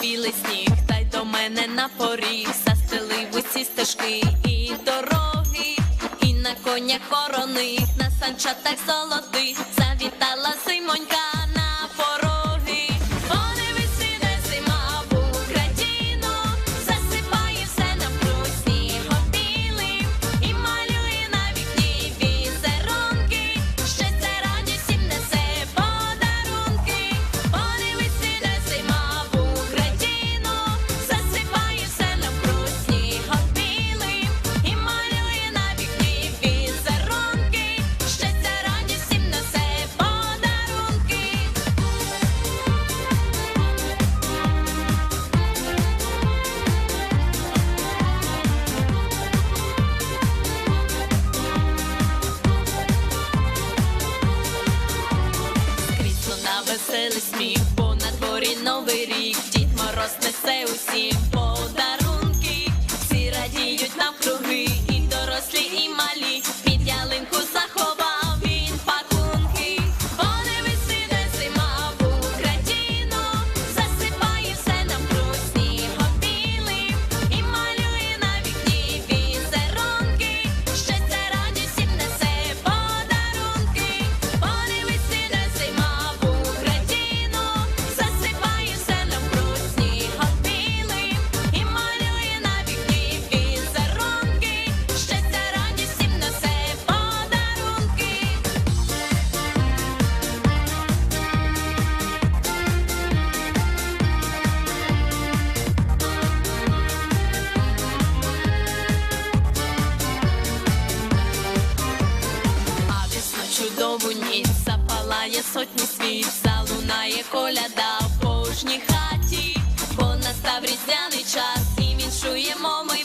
білий сніг, та й до мене на поріг застелив усі стежки і дороги, і на конях вороних, на санчатах золотих завітала зимонька. веселий сміх, бо на дворі новий рік, дід мороз несе усім подарунок. зимову ніч запалає сотні світ, залунає коляда в кожній хаті, бо настав різдвяний час і віншуємо ми.